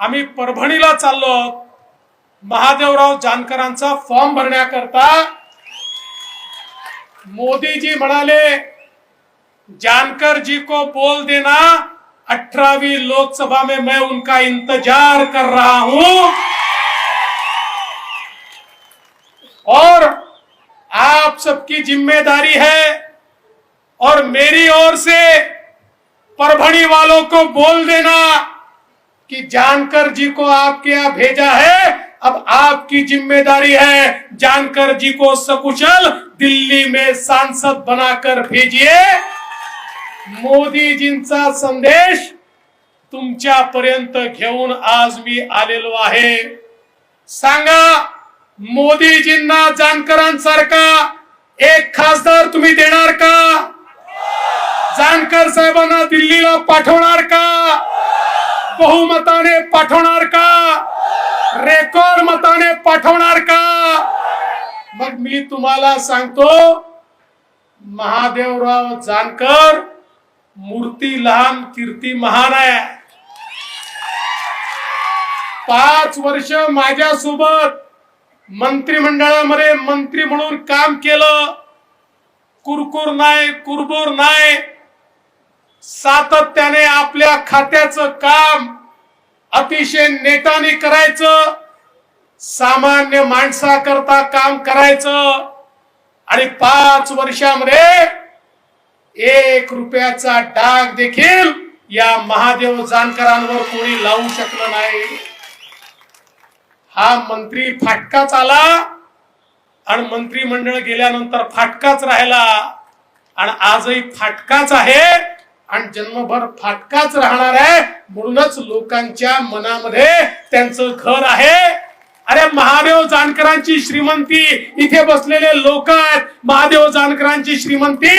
आम्ही परभणीला चाललो आहोत. महादेवराव जानकरांचा फॉर्म भरण्याकरता. मोदीजी म्हणाले जानकर जी को बोल देना अठरावी लोकसभा में मैं उनका इंतजार कर रहा हूं. और आप सबकी जिम्मेदारी है और मेरी ओर से परभणी वालों को बोल देना कि जानकर जी को आपके यहाँ भेजा है अब आपकी जिम्मेदारी है जानकर जी को सकुशल दिल्ली में सांसद बनाकर भेजिए। मोदीजींचा संदेश तुमच्यापर्यंत घेऊन आज मी आलेलो आहे। सांगा मोदीजींना जानकरांसारखा एक खासदार तुम्ही देणार का? जानकर साहेबांना दिल्लीला पाठवणार का? बहुमताने पाठवणार का? रेकॉर्ड मताने पाठवणार का? मग मी तुम्हाला सांगतो महादेवराव जानकर मूर्ती लहान कीर्ती महान आहे. पाच वर्ष माझ्यासोबत मंत्रिमंडळामध्ये मंत्री म्हणून काम केलं. कुरकुर नाही कुरबुर नाही. सातत्याने आपल्या खात्याचं काम अतिशय नेटाने करायचं सामान्य माणसाकरता काम करायचं आणि पाच वर्षामध्ये एक रुपयाचा डाग देखील या महादेव जानकरांवर कोणी लावू शकलं नाही. हा मंत्री फाटकाच आला आणि मंत्रिमंडळ गेल्यानंतर फाटकाच राहिला आणि आजही फाटकाच आहे. आणि जन्मभर फाटकाच राहणार आहे. म्हणूनच लोकांच्या मनामध्ये त्यांचं घर आहे. अरे महादेव जानकरांची श्रीमंती इथे बसलेले लोक आहेत. महादेव जानकरांची श्रीमंती.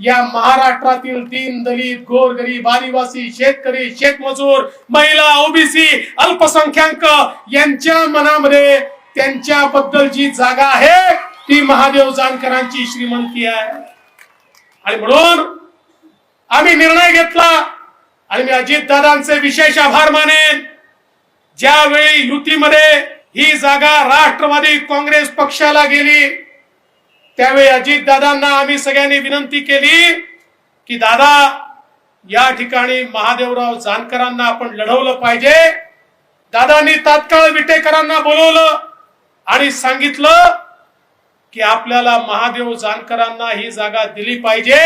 या महाराष्ट्रातील तीन दलित गोरगरीब आदिवासी शेतकरी शेतमजूर महिला ओबीसी अल्पसंख्याक यांच्या मनामध्ये त्यांच्याबद्दल जी जागा आहे ती महादेव जानकरांची श्रीमंती आहे. आणि म्हणून आम्ही निर्णय घेतला आणि मी अजित दादांचे विशेष आभार मानेन. ज्यावेळी युतीमध्ये ही जागा राष्ट्रवादी काँग्रेस पक्षाला गेली त्यावेळी अजित दादांना आम्ही सगळ्यांनी विनंती केली की दादा या ठिकाणी महादेवराव जानकरांना आपण लढवलं पाहिजे. दादांनी तात्काळ विटेकरांना बोलवलं आणि सांगितलं की आपल्याला महादेव जानकरांना ही जागा दिली पाहिजे.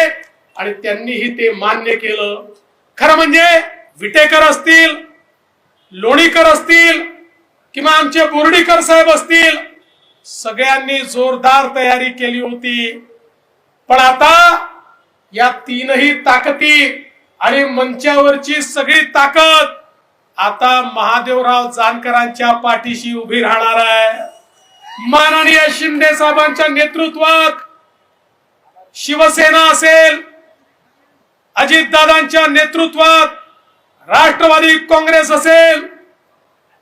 आणि त्यांनीही ते मान्य केलं. खरं म्हणजे विटेकर असतील लोणीकर असतील किंवा आमचे बोर्डीकर साहेब असतील सगळ्यांनी जोरदार तयारी केली होती. पण आता या तीनही ताकदी आणि मंचावरची सगळी ताकद आता महादेवराव जानकरांच्या पाठीशी उभी राहणार आहे. माननीय शिंदे साहेबांच्या नेतृत्वात शिवसेना असेल अजितदादांच्या नेतृत्वात राष्ट्रवादी काँग्रेस असेल.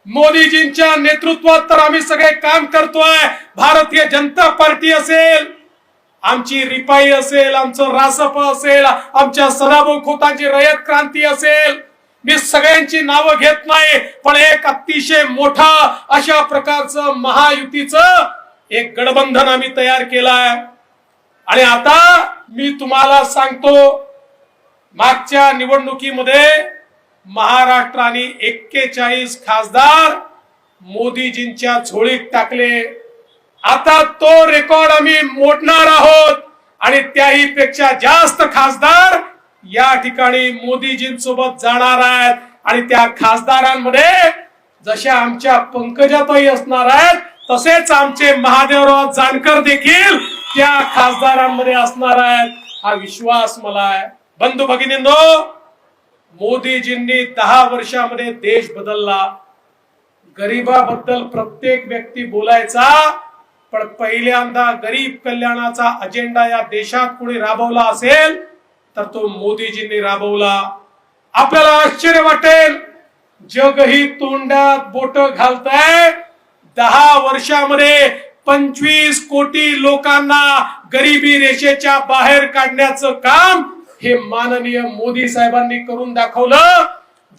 मोदीजींच्या नेतृत्वात तर आम्ही सगळे काम करतोय. भारतीय जनता पार्टी असेल. आमची रिपाई असेल आमचं रासप असेल आमच्या सदाभाऊ खोतांची रयत क्रांती असेल. मी सगळ्यांची नावं घेत नाही पण एक अतिशय मोठा अशा प्रकारचं महायुतीचं एक गडबंधन आम्ही तयार केलाय. आणि आता मी तुम्हाला सांगतो मागच्या निवडणुकीमध्ये महाराष्ट्राने एक्केचाळीस खासदार मोदीजींच्या झोळीत टाकले. आता तो रेकॉर्ड आम्ही मोडणार आहोत आणि त्याही पेक्षा जास्त खासदार या ठिकाणी मोदीजींसोबत जाणार आहेत. आणि त्या खासदारांमध्ये जशा आमच्या पंकजाताई असणार आहेत तसेच आमचे महादेवराव जानकर देखील त्या खासदारांमध्ये असणार आहेत. हा विश्वास मला आहे. बंधू भगिनींनो मोदीजींनी दहा वर्षामध्ये देश बदलला. गरीबाबद्दल प्रत्येक व्यक्ती बोलायचा पण पहिल्यांदा गरीब कल्याणाचा अजेंडा या देशात कोणी राबवला असेल तर तो मोदीजींनी राबवला. आपल्याला आश्चर्य वाटेल जगही तोंडात बोट घालताय. दहा वर्षामध्ये पंचवीस कोटी लोकांना गरिबी रेषेच्या बाहेर काढण्याचं काम हे माननीय मोदी साहेबांनी करून दाखवलं.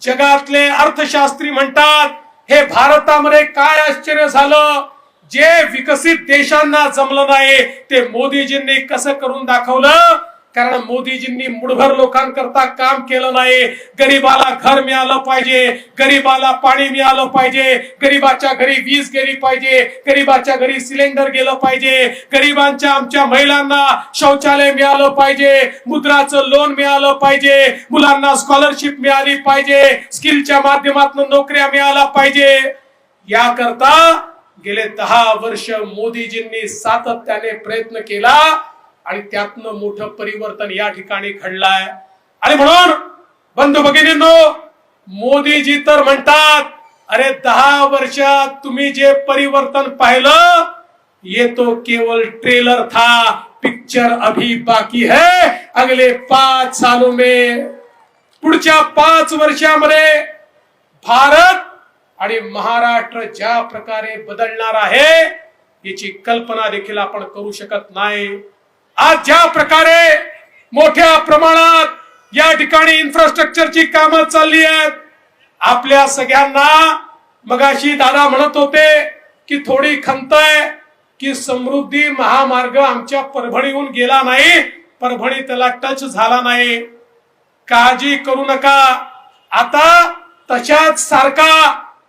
जगातले अर्थशास्त्री म्हणतात हे भारतामध्ये काय आश्चर्य झालं? जे विकसित देशांना जमलं नाही ते मोदीजींनी कसं करून दाखवलं? कारण मोदीजींनी मुठभर लोकांकरता काम केलं नाही. गरीबाला घर मिळालं पाहिजे. गरीबाला पाणी मिळालं पाहिजे. गरीबाच्या घरी वीज गेली पाहिजे. गरीबाच्या घरी सिलेंडर गेलं पाहिजे. गरीबांच्या आमच्या महिलांना शौचालय मिळालं पाहिजे. मुद्राचं लोन मिळालं पाहिजे. मुलांना स्कॉलरशिप मिळाली पाहिजे. स्किलच्या माध्यमातून नोकऱ्या मिळाल्या पाहिजे. याकरता गेले दहा वर्ष मोदीजींनी सातत्याने प्रयत्न केला. आणि त्यातनं मोठं परिवर्तन या ठिकाणी घडलाय. आणि म्हणून बंधू भगिनींनो मोदीजी तर म्हणतात अरे दहा वर्षात तुम्ही जे परिवर्तन पाहिलं येतो केवल ट्रेलर था पिक्चर अभी बाकी है. अगले पाच सालों में पुढच्या पाच वर्षामध्ये भारत आणि महाराष्ट्र ज्या प्रकारे बदलणार आहे याची कल्पना देखील आपण करू शकत नाही. आज ज्या प्रकारे मोठ्या प्रमाणात या ठिकाणी इन्फ्रास्ट्रक्चरची कामं चालली आहेत आपल्या सगळ्यांना मगाशी दादा म्हणत होते की थोडी खंत आहे की समृद्धी महामार्ग आमच्या परभणीहून गेला नाही परभणी त्याला टच झाला नाही. काळजी करू नका. आता तशाच सारखा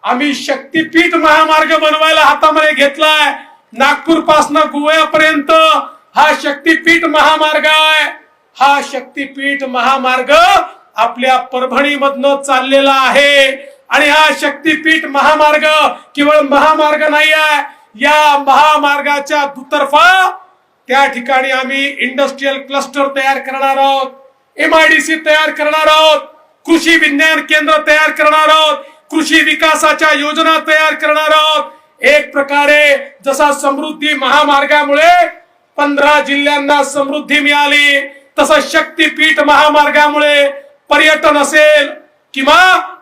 आम्ही शक्तीपीठ महामार्ग बनवायला हातामध्ये घेतलाय. नागपूर पासनं गोव्यापर्यंत हा शक्तीपीठ महामार्ग आहे. हा शक्तीपीठ महामार्ग आपल्या परभणीमधनं चाललेला आहे. आणि हा शक्तीपीठ महामार्ग केवळ महामार्ग नाही आहे. या महामार्गाच्या दुतर्फा त्या ठिकाणी आम्ही इंडस्ट्रीयल क्लस्टर तयार करणार आहोत. एमआयडीसी तयार करणार आहोत. कृषी विज्ञान केंद्र तयार करणार आहोत. कृषी विकासाच्या योजना तयार करणार आहोत. एक प्रकारे जसा समृद्धी महामार्गामुळे पंधरा जिल्ह्यांना समृद्धी मिळाली. तसं शक्तीपीठ महामार्गामुळे पर्यटन असेल किंवा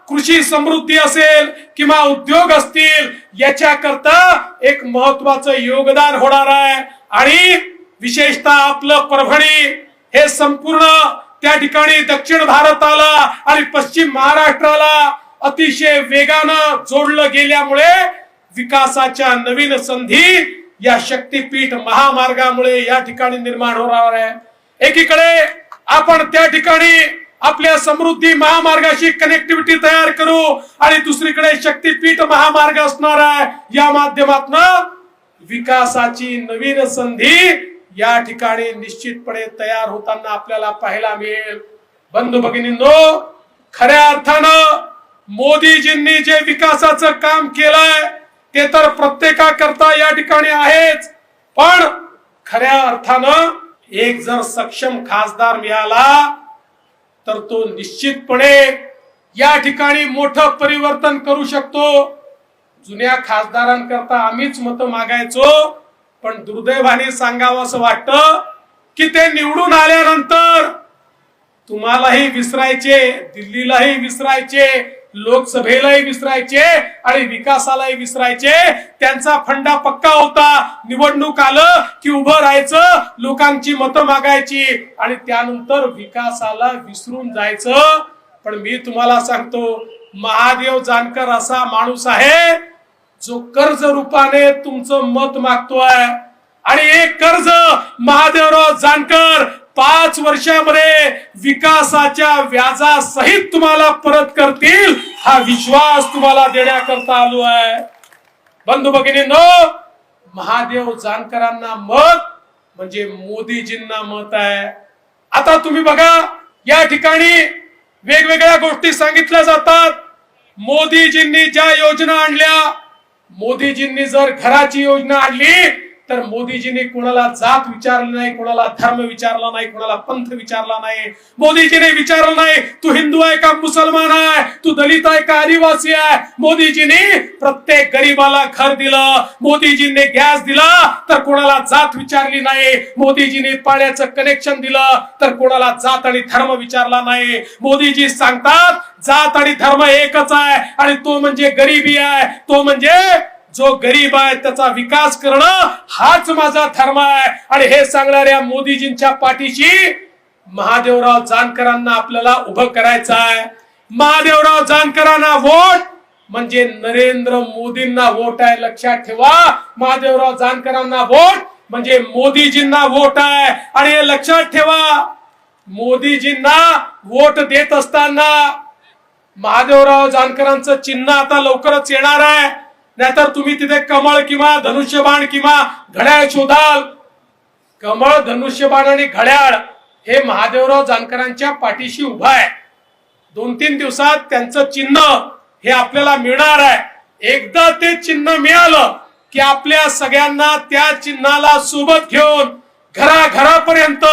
कृषी समृद्धी असेल किंवा उद्योग असतील याच्याकरता एक महत्वाचं योगदान होणार आहे. आणि विशेषतः आपलं परभणी हे संपूर्ण त्या ठिकाणी दक्षिण भारताला आणि पश्चिम महाराष्ट्राला अतिशय वेगानं जोडलं गेल्यामुळे विकासाच्या नवीन संधी या शक्तीपीठ महामार्गामुळे या ठिकाणी निर्माण होणार आहे. एकीकडे आपण त्या ठिकाणी आपल्या समृद्धी महामार्गाशी कनेक्टिव्हिटी तयार करू आणि दुसरीकडे शक्तीपीठ महामार्ग असणार आहे. या माध्यमातून विकासाची नवीन संधी या ठिकाणी निश्चितपणे तयार होताना आपल्याला पाहायला मिळेल. बंधू भगिनींनो खऱ्या अर्थानं मोदीजींनी जे विकासाचं काम केलंय ते तर प्रत्येकाकरता या ठिकाणी आहेच. पण खऱ्या अर्थानं एक जर सक्षम खासदार मिळाला तर तो निश्चितपणे या ठिकाणी मोठं परिवर्तन करू शकतो. जुन्या खासदारांकरता आम्हीच मत मागायचो पण दुर्दैवाने सांगावं असं वाटतं की ते निवडून आल्यानंतर तुम्हालाही विसरायचे दिल्लीलाही विसरायचे लोकसभेलाही विसरायचे आणि विकासालाही विसरायचे. त्यांचा फंडा पक्का होता. निवडणूक आलं की उभं राहायचं लोकांची मतं मागायची आणि त्यानंतर विकासाला विसरून जायचं. पण मी तुम्हाला सांगतो महादेव जानकर असा माणूस आहे जो कर्ज रूपाने तुमचं मत मागतोय. आणि एक कर्ज महादेवराव जानकर पाच वर्षामध्ये विकासाच्या व्याजासहित तुम्हाला परत करतील हा विश्वास तुम्हाला देण्याकरता आलो आहे. बंधू भगिनींनो महादेव जानकरांना मत म्हणजे मोदीजींना मत आहे. आता तुम्ही बघा या ठिकाणी वेगवेगळ्या गोष्टी सांगितल्या जातात. मोदीजींनी ज्या योजना आणल्या मोदीजींनी जर घराची योजना आणली तर मोदीजींनी कोणाला जात विचारली नाही कोणाला धर्म विचारला नाही कोणाला पंथ विचारला नाही. मोदीजीने विचारलं नाही तू हिंदू आहे का मुसलमान आहे? तू दलित आहे का आदिवासी आहे? मोदीजीने प्रत्येक गरीबाला घर दिलं मोदीजींनी गॅस दिला तर कोणाला जात विचारली नाही. मोदीजींनी पाण्याचं कनेक्शन दिलं तर कोणाला जात आणि धर्म विचारला नाही. मोदीजी सांगतात जात आणि धर्म एकच आहे आणि तो म्हणजे गरिबी आहे तो म्हणजे जो गरीब आहे त्याचा विकास करणं हाच माझा धर्म आहे. आणि हे सांगणाऱ्या मोदीजींच्या पाठीशी महादेवराव जानकरांना आपल्याला उभं करायचं आहे. महादेवराव जानकरांना वोट म्हणजे नरेंद्र मोदींना वोट आहे लक्षात ठेवा. महादेवराव जानकरांना वोट म्हणजे मोदीजींना वोट आहे. आणि हे लक्षात ठेवा मोदीजींना वोट देत असताना महादेवराव जानकरांचं चिन्ह आता लवकरच येणार आहे. नाहीतर तुम्ही तिथे कमळ किंवा धनुष्यबाण किंवा घड्याळ शोधाल. कमळ धनुष्यबाण आणि घड्याळ हे महादेवराव जानकरांच्या पाठीशी उभा आहे. दोन तीन दिवसात त्यांचं चिन्ह हे आपल्याला मिळणार आहे. एकदा ते चिन्ह मिळालं की आपल्या सगळ्यांना त्या चिन्हाला सोबत घेऊन घराघरापर्यंत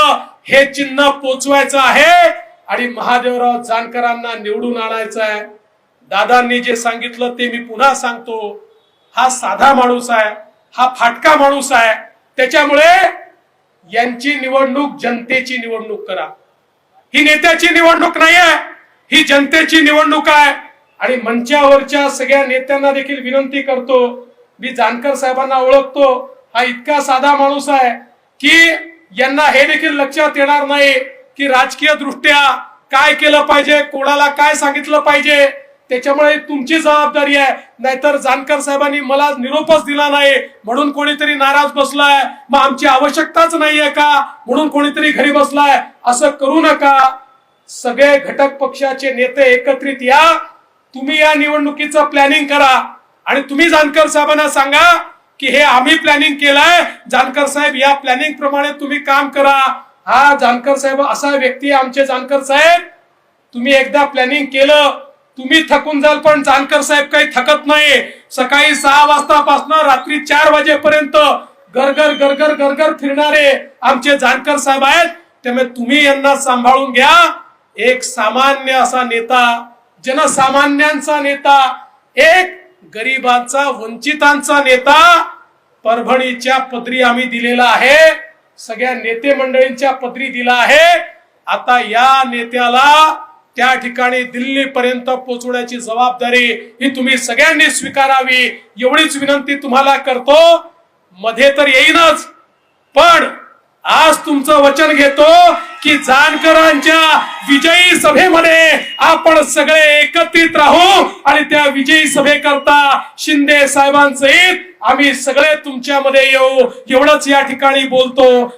हे चिन्ह पोचवायचं आहे आणि महादेवराव जानकरांना निवडून आणायचं आहे. दादांनी जे सांगितलं ते मी पुन्हा सांगतो. हा साधा माणूस आहे हा फाटका माणूस आहे. त्याच्यामुळे यांची निवडणूक जनतेची निवडणूक करा. ही नेत्याची निवडणूक नाही आहे ही जनतेची निवडणूक आहे. आणि मंचावरच्या सगळ्या नेत्यांना देखील विनंती करतो. मी जानकर साहेबांना ओळखतो. हा इतका साधा माणूस आहे की यांना हे देखील लक्षात येणार नाही की राजकीय दृष्ट्या काय केलं पाहिजे कोणाला काय सांगितलं पाहिजे. त्याच्यामुळे तुमची जबाबदारी आहे. नाहीतर जानकर साहेबांनी मला निरोपच दिला नाही. म्हणून कोणीतरी नाराज बसलाय. मग आमची आवश्यकताच नाहीये का? म्हणून कोणीतरी घरी बसलाय. असं करू नका. सगळे घटक पक्षाचे नेते एकत्रित या. तुम्ही या निवडणुकीचं प्लॅनिंग करा. आणि तुम्ही जानकर साहेबांना सांगा की हे आम्ही प्लॅनिंग केलंय. जानकर साहेब या प्लॅनिंग प्रमाणे तुम्ही काम करा. हा जानकर साहेब असा व्यक्ती आहे आमचे जानकर साहेब. तुम्ही एकदा प्लॅनिंग केलं. तुम्ही थकून जाल पण जानकर साहेब काही थकत नाही. सकाळी सहा वाजतापासून रात्री चार वाजेपर्यंत गरगर गरगर गरगर फिरणारे आमचे जानकर साहेब आहेत. त्यामुळे तुम्ही यांना सांभाळून घ्या. एक सामान्य असा नेता जनसामान्यांचा नेता एक गरिबांचा वंचितांचा नेता परभणीच्या पदरी आम्ही दिलेला आहे. सगळ्या नेते मंडळींच्या पदरी दिला आहे. आता या नेत्याला त्या ठिकाणी दिल्लीपर्यंत पोहोचवण्याची जबाबदारी ही तुम्ही सगळ्यांनी स्वीकारावी. एवढीच विनंती तुम्हाला करतो. मध्ये तर येईनच. पण आज तुमचं वचन घेतो की जानकरांच्या विजयी सभेमध्ये आपण सगळे एकत्रित राहू आणि त्या विजयी सभेकरता शिंदे साहेबांसहित आम्ही सगळे तुमच्यामध्ये येऊ. एवढंच या ठिकाणी बोलतो.